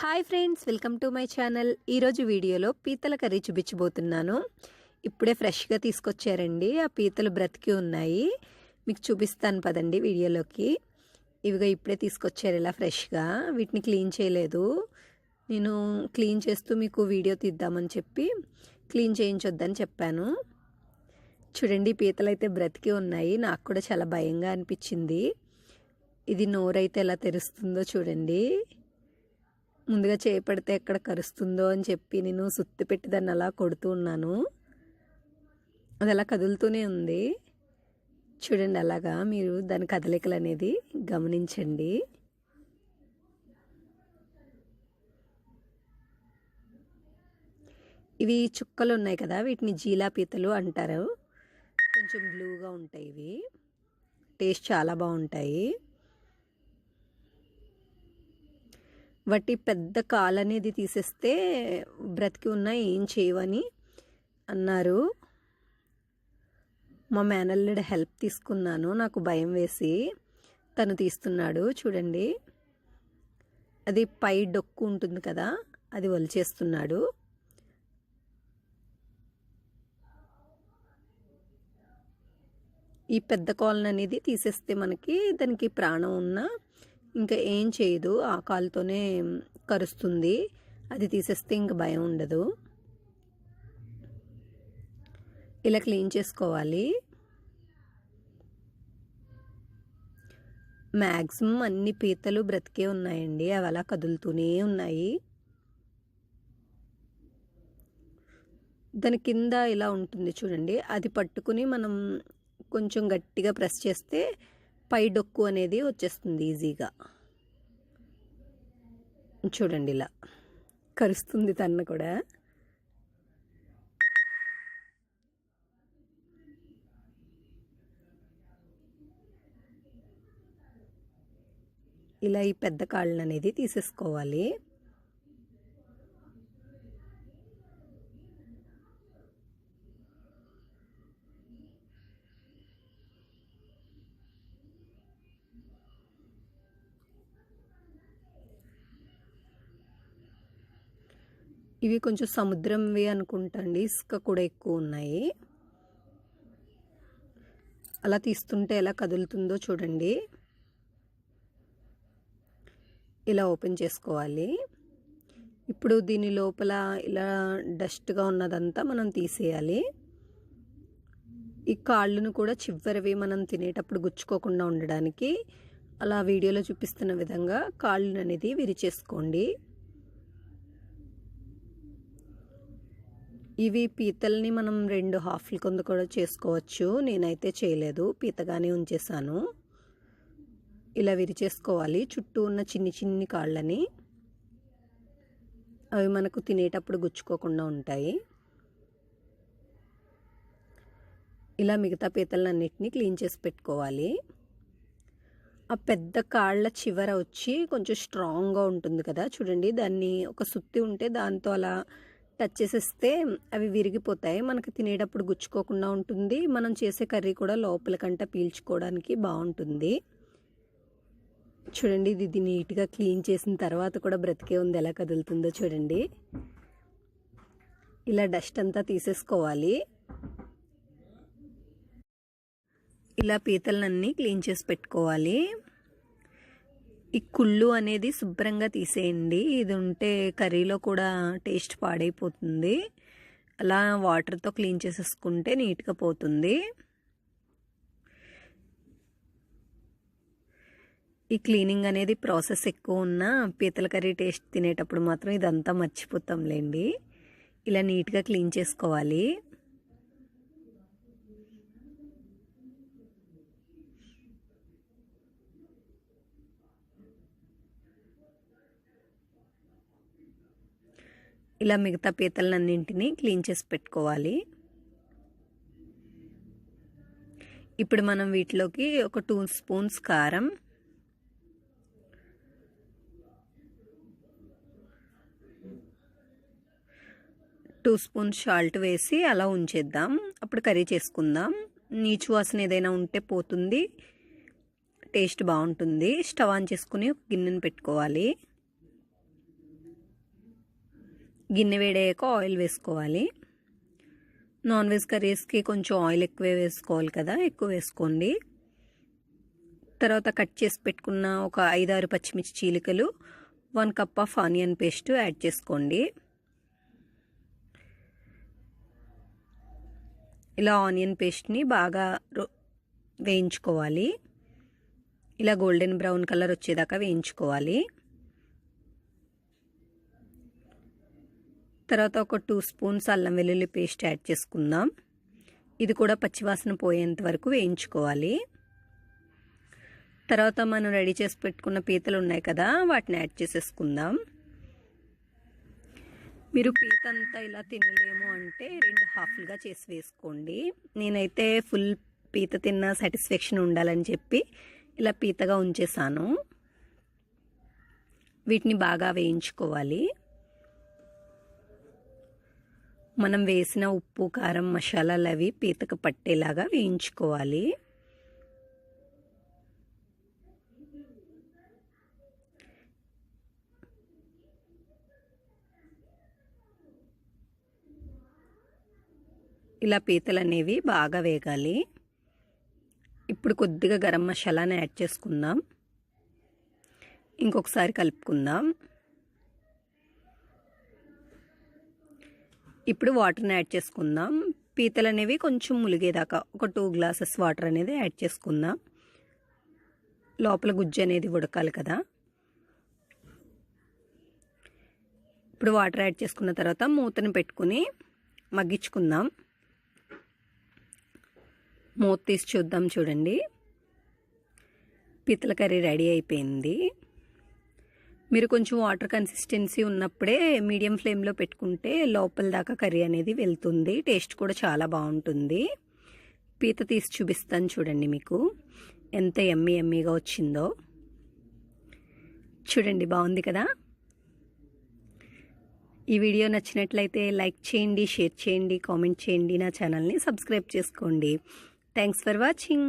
Hi friends welcome to my channel. ఈరోజు వీడియోలో పీతల కర్రీ చూపించబోతున్నాను. ఇప్పుడే ఫ్రెష్గా తీసుకొచ్చారండి. ఆ పీతలు బ్రతికి ఉన్నాయి. మీకు చూపిస్తాను పదండి వీడియోలోకి. ఇవిగా ఇప్పుడే తీసుకొచ్చారు ఇలా ఫ్రెష్గా. వీటిని క్లీన్ చేయలేదు. నేను క్లీన్ చేస్తూ మీకు వీడియో తీద్దామని చెప్పి క్లీన్ చేయించొద్దని చెప్పాను. చూడండి పీతలు అయితే బ్రతికి ఉన్నాయి. నాకు కూడా చాలా భయంగా అనిపించింది. ఇది నోరైతే ఎలా తెరుస్తుందో చూడండి. ముందుగా చేపడితే ఎక్కడ కరుస్తుందో అని చెప్పి నేను సుత్తి పెట్టి దాన్ని అలా కొడుతూ ఉన్నాను. అది అలా కదులుతూనే ఉంది. చూడండి అలాగా మీరు దాని కదలికలు అనేది గమనించండి. ఇవి చుక్కలు ఉన్నాయి కదా వీటిని జీలా పీతలు అంటారు. కొంచెం బ్లూగా ఉంటాయి ఇవి. టేస్ట్ చాలా బాగుంటాయి. వాటి పెద్ద కాలు అనేది తీసేస్తే బ్రతికి ఉన్నా ఏం చేయవని అన్నారు. మా మేనల్లుడు హెల్ప్ తీసుకున్నాను నాకు భయం వేసి తను తీస్తున్నాడు చూడండి. అది పై డొక్కు ఉంటుంది కదా అది వలిచేస్తున్నాడు. ఈ పెద్ద కాలన్ అనేది తీసేస్తే మనకి దానికి ప్రాణం ఉన్నా ఇంకా ఏం చేయదు. ఆ కాలుతోనే కరుస్తుంది. అది తీసేస్తే ఇంక భయం ఉండదు. ఇలా క్లీన్ చేసుకోవాలి. మ్యాక్సిమం అన్ని పీతలు బ్రతికే ఉన్నాయండి. అవి అలా కదులుతూనే ఉన్నాయి. దాని కింద ఇలా ఉంటుంది చూడండి. అది పట్టుకుని మనం కొంచెం గట్టిగా ప్రెస్ చేస్తే పై డొక్కు అనేది వచ్చేస్తుంది ఈజీగా. చూడండి ఇలా. కరుస్తుంది తన్న కూడా. ఇలా ఈ పెద్ద కాళ్ళని అనేది తీసేసుకోవాలి. ఇవి కొంచెం సముద్రంవి అనుకుంటండి. ఇసుక కూడా ఎక్కువ ఉన్నాయి. అలా తీస్తుంటే ఎలా కదులుతుందో చూడండి. ఇలా ఓపెన్ చేసుకోవాలి. ఇప్పుడు దీని లోపల ఇలా డస్ట్గా ఉన్నదంతా మనం తీసేయాలి. ఈ కాళ్ళను కూడా చివరివి మనం తినేటప్పుడు గుచ్చుకోకుండా ఉండడానికి అలా వీడియోలో చూపిస్తున్న విధంగా కాళ్ళను అనేది విరిచేసుకోండి. ఇవి పీతల్ని మనం రెండు హాఫ్ల కింద కూడా చేసుకోవచ్చు. నేనైతే చేయలేదు. పీతగానే ఉంచేసాను ఇలా విరిచేసుకోవాలి. చుట్టూ ఉన్న చిన్ని చిన్ని కాళ్ళని అవి మనకు తినేటప్పుడు గుచ్చుకోకుండా ఉంటాయి. ఇలా మిగతా పీతలన్నిటిని క్లీన్ చేసి పెట్టుకోవాలి. ఆ పెద్ద కాళ్ళ చివర వచ్చి కొంచెం స్ట్రాంగ్గా ఉంటుంది కదా. చూడండి దాన్ని ఒక సుత్తి ఉంటే దాంతో అలా టచ్ చేసేస్తే అవి విరిగిపోతాయి. మనకు తినేటప్పుడు గుచ్చుకోకుండా ఉంటుంది. మనం చేసే కర్రీ కూడా లోపలికంట పీల్చుకోవడానికి బాగుంటుంది. చూడండి ఇది నీట్గా క్లీన్ చేసిన తర్వాత కూడా బ్రతికే ఉంది. ఎలా కదులుతుందో చూడండి. ఇలా డస్ట్ అంతా తీసేసుకోవాలి. ఇలా పీతలన్నీ క్లీన్ చేసి పెట్టుకోవాలి. ఈ కుళ్ళు అనేది శుభ్రంగా తీసేయండి. ఇది ఉంటే కర్రీలో కూడా టేస్ట్ పాడైపోతుంది. అలా వాటర్తో క్లీన్ చేసేసుకుంటే నీట్గా పోతుంది. ఈ క్లీనింగ్ అనేది ప్రాసెస్ ఎక్కువ ఉన్న పీతల కర్రీ టేస్ట్ తినేటప్పుడు మాత్రం ఇదంతా మర్చిపోతాంలేండి. ఇలా నీట్గా క్లీన్ చేసుకోవాలి. ఇలా మిగతా పీతలన్నింటినీ క్లీన్ చేసి పెట్టుకోవాలి. ఇప్పుడు మనం వీటిలోకి ఒక టూ స్పూన్స్ కారం టూ స్పూన్స్ సాల్ట్ వేసి అలా ఉంచేద్దాం. అప్పుడు కర్రీ చేసుకుందాం. నీచు వాసన ఏదైనా ఉంటే పోతుంది. టేస్ట్ బాగుంటుంది. స్టవ్ ఆన్ చేసుకుని ఒక గిన్నెను పెట్టుకోవాలి. గిన్నె వేడయ్యాక ఆయిల్ వేసుకోవాలి. నాన్ వెజ్ కర్రీస్కి కొంచెం ఆయిల్ ఎక్కువే వేసుకోవాలి కదా ఎక్కువ వేసుకోండి. తర్వాత కట్ చేసి పెట్టుకున్న ఒక ఐదారు పచ్చిమిర్చి చీలికలు one cup of onion paste add చేసుకోండి. ఇలా ఆనియన్ పేస్ట్ని బాగా వేయించుకోవాలి. ఇలా గోల్డెన్ బ్రౌన్ కలర్ వచ్చేదాకా వేయించుకోవాలి. తర్వాత ఒక టూ స్పూన్స్ అల్లం వెల్లుల్లి పేస్ట్ యాడ్ చేసుకుందాం. ఇది కూడా పచ్చివాసన పోయేంత వరకు వేయించుకోవాలి. తర్వాత మనం రెడీ చేసి పెట్టుకున్న పీతలు ఉన్నాయి కదా వాటిని యాడ్ చేసేసుకుందాం. మీరు పీత అంతా ఇలా తినలేము అంటే రెండు హాఫ్లుగా చేసి వేసుకోండి. నేనైతే ఫుల్ పీత తిన్న సాటిస్ఫాక్షన్ ఉండాలని చెప్పి ఇలా పీతగా ఉంచేసాను. వీటిని బాగా వేయించుకోవాలి. మనం వేసిన ఉప్పు కారం మసాలాలు అవి పీతకు పట్టేలాగా వేయించుకోవాలి. ఇలా పీతలు అనేవి బాగా వేగాలి. ఇప్పుడు కొద్దిగా గరం మసాలాని యాడ్ చేసుకుందాం. ఇంకొకసారి కలుపుకుందాం. ఇప్పుడు వాటర్ని యాడ్ చేసుకుందాం. పీతలు అనేవి కొంచెం ములిగేదాకా ఒక టూ గ్లాసెస్ వాటర్ అనేది యాడ్ చేసుకుందాం. లోపల గుజ్జు అనేది ఉడకాలి కదా. ఇప్పుడు వాటర్ యాడ్ చేసుకున్న తర్వాత మూతను పెట్టుకుని మగ్గించుకుందాం. మూత తీసి చూద్దాం చూడండి. పీతల కర్రీ రెడీ అయిపోయింది. మీరు కొంచెం వాటర్ కన్సిస్టెన్సీ ఉన్నప్పుడే మీడియం ఫ్లేమ్లో పెట్టుకుంటే లోపల దాకా కర్రీ అనేది వెళ్తుంది. టేస్ట్ కూడా చాలా బాగుంటుంది. పీత తీసి చూపిస్తాను చూడండి మీకు. ఎంత ఎమ్మి ఎమ్మిగా వచ్చిందో. చూడండి బాగుంది కదా? ఈ వీడియో నచ్చినట్లయితే లైక్ చేయండి షేర్ చేయండి కామెంట్ చేయండి. నా ఛానల్ని సబ్స్క్రైబ్ చేసుకోండి. Thanks for watching.